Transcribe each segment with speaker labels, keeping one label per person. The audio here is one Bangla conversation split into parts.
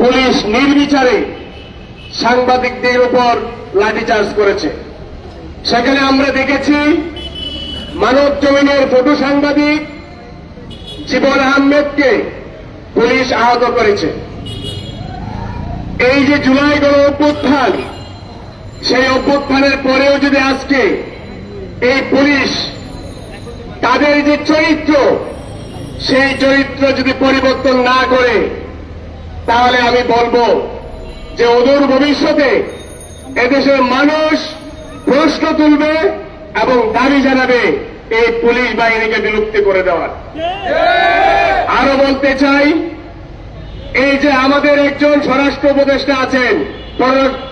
Speaker 1: পুলিশ নির্বিচারে সাংবাদিকদের উপর লাঠিচার্জ করেছে। সেখানে আমরা দেখেছি মানব জমিনের ফটো সাংবাদিক জীবন আহমেদকে পুলিশ আহত করেছে। এই যে জুলাই গণ অভ্যুত্থান, সেই অভ্যুত্থানের পরেও যদি আজকে এই পুলিশ তাদের যে চরিত্র, সেই চরিত্র যদি পরিবর্তন না করে তাহলে আমি বলব যে অদূর ভবিষ্যতে এদেশের মানুষ প্রশ্ন তুলবে এবং দাবি জানাবে এই পুলিশ বাহিনীকে বিলুপ্তি করে দেওয়ার। আরও বলতে চাই, এই যে আমাদের একজন স্বরাষ্ট্র উপদেষ্টা আছেন,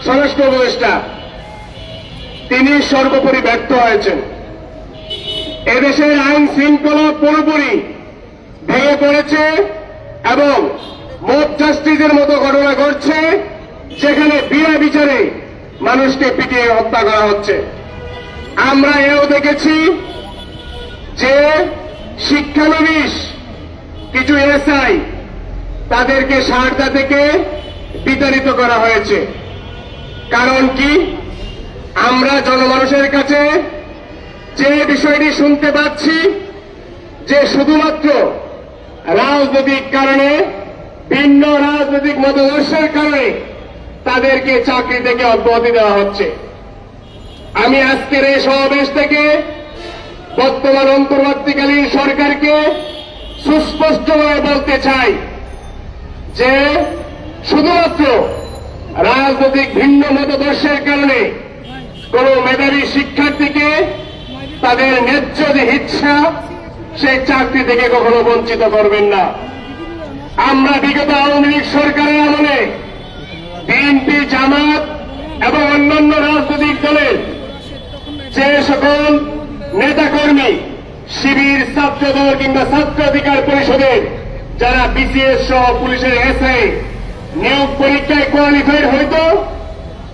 Speaker 1: স্বরাষ্ট্র উপদেষ্টা, তিনি সর্বোপরি ব্যর্থ হয়েছেন। এদেশের আইন শৃঙ্খলা পুরোপুরি ভেঙে পড়েছে এবং মব জাস্টিসের মতো ঘটনা ঘটছে, যেখানে বিনা বিচারে মানুষকে পিটিয়ে হত্যা করা হচ্ছে। আমরা এও দেখেছি যে শিক্ষানবিশ কিছু এসআই তাদেরকে সারদা থেকে বিতাড়িত করা হয়েছে। কারণ কি? আমরা জনমানুষের কাছে যে বিষয়টি শুনতে পাচ্ছি, যে শুধুমাত্র রাজনৈতিক কারণে ভিন্ন রাজনৈতিক মতাদর্শের কারণে তাদেরকে চাকরি থেকে অব্যাহতি দেওয়া হচ্ছে। আমি আজকের এই সমাবেশ থেকে বর্তমান অন্তর্বর্তীকালীন সরকারকে সুস্পষ্টভাবে বলতে চাই যে শুধুমাত্র রাজনৈতিক ভিন্ন মতাদর্শের কারণে কোন মেধাবী শিক্ষার্থীকে তাদের ন্যায্য যে ইচ্ছা সেই চাকরি থেকে কখনো বঞ্চিত করবেন না। আমরা বিগত আওয়ামী লীগ সরকারের আমলে বিএনপি, জামাত এবং অন্যান্য রাজনৈতিক দলের যে সকল নেতাকর্মী, শিবির, ছাত্রদল কিংবা ছাত্র অধিকার পরিষদের যারা বিসিএস সহ পুলিশের এসআই নিয়োগ পরীক্ষায় কোয়ালিফাইড হইত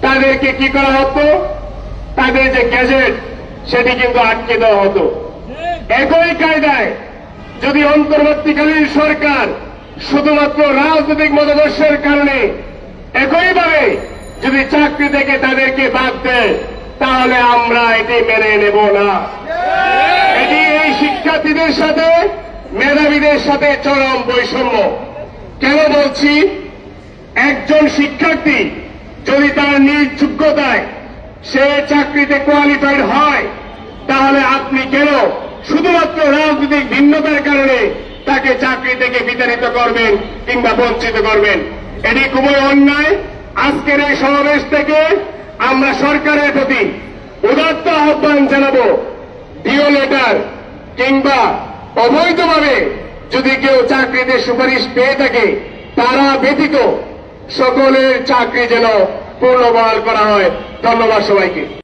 Speaker 1: তাদেরকে কি করা হতো? তাদের যে গ্যাজেট সেটি কিন্তু আটকে দেওয়া হতো। একই কায়দায় যদি অন্তর্বর্তীকালীন সরকার শুধুমাত্র রাজনৈতিক মতাদর্শের কারণে একইভাবে যদি চাকরি থেকে তাদেরকে বাদ দেয়, তাহলে আমরা এটি মেনে নেব না। এটি এই শিক্ষার্থীদের সাথে, মেধাবীদের সাথে চরম বৈষম্য। কেন বলছি? একজন শিক্ষার্থী যদি তার নিজ যোগ্যতায় সে চাকরিতে কোয়ালিফাইড হয়, তাহলে আপনি কেন শুধুমাত্র রাজনৈতিক ভিন্নতার কারণে থেকে বিতাড়িত করবেন কিংবা বঞ্চিত করবেন। এটি খুবই অন্যায়। আজকের এই সমাবেশ থেকে আমরা সরকারের প্রতি উদাত্ত আহ্বান জানাব। ডিও লেটার কিংবা অবৈধভাবে যদি কেউ চাকরিতে সুপারিশ পেয়ে থাকে, তারা ব্যতীত সকলের চাকরি যেন পুনর্বহাল করা হয়। ধন্যবাদ সবাইকে।